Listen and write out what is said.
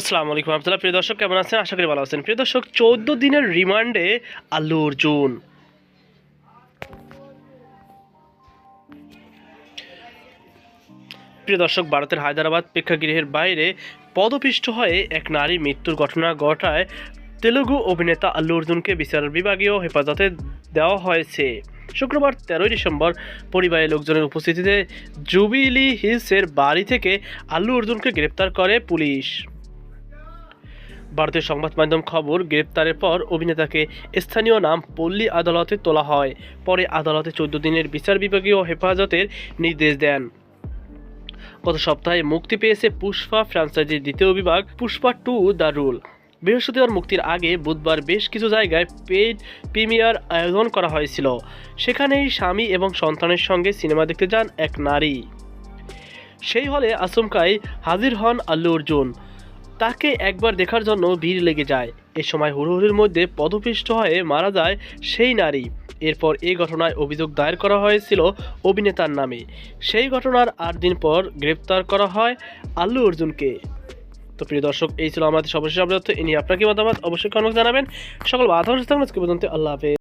আসসালামু আলাইকুম আবদুল্লাহ প্রিয় দর্শক, কেমন আছেন? আশা করি ভালো আছেন। প্রিয় দর্শক, চৌদ্দ দিনের রিমান্ডে আল্লু অর্জুন প্রিয় দর্শক, ভারতের হায়দ্রাবাদ প্রেক্ষাগৃহের বাইরে পদপিষ্ট হয়ে এক নারী মৃত্যুর ঘটনা ঘটায় তেলুগু অভিনেতা আল্লু অর্জুনকে বিচার বিভাগীয় হেফাজতে দেওয়া হয়েছে। শুক্রবার তেরোই ডিসেম্বর পরিবারের লোকজনের উপস্থিতিতে জুবিলি হিলসের বাড়ি থেকে আল্লু অর্জুনকে গ্রেপ্তার করে পুলিশ। ভারতীয় সংবাদ মাধ্যম খবর গ্রেপ্তারের পর অভিনেতাকে স্থানীয় নাম পল্লী আদালতে তোলা হয়। পরে আদালতে চোদ্দ দিনের বিচার বিভাগীয় হেফাজতের নির্দেশ দেন। গত সপ্তাহে মুক্তি পেয়েছে পুষ্পা ফ্রাঞ্চাইজির দ্বিতীয় বিভাগ, পুষ্পা টু দ্য রুল। বৃহস্পতিবার মুক্তির আগে বুধবার বেশ কিছু জায়গায় পেইড প্রিমিয়ার আয়োজন করা হয়েছিল। সেখানেই স্বামী এবং সন্তানের সঙ্গে সিনেমা দেখতে যান এক নারী। সেই হলে আচমকাই হাজির হন আল্লু অর্জুন। তাকে একবার দেখার জন্য ভিড় লেগে যায়। এ সময় হুড়োহুড়ির মধ্যে পদপিষ্ট হয়ে মারা যায় সেই নারী। এরপর এই ঘটনায় অভিযোগ দায়ের করা হয়েছিল অভিনেতার নামে। সেই ঘটনার আট দিন পর গ্রেপ্তার করা হয় আল্লু অর্জুনকে। তো প্রিয় দর্শক, এই ছিল আমাদের সর্বশেষ আপডেট। এ নিয়ে আপনার কি মতামত? অবশ্যই কমেন্ট জানাবেন। সকল বাধা থাকবেন আজকে পর্যন্ত। আল্লাহ হাফেজ।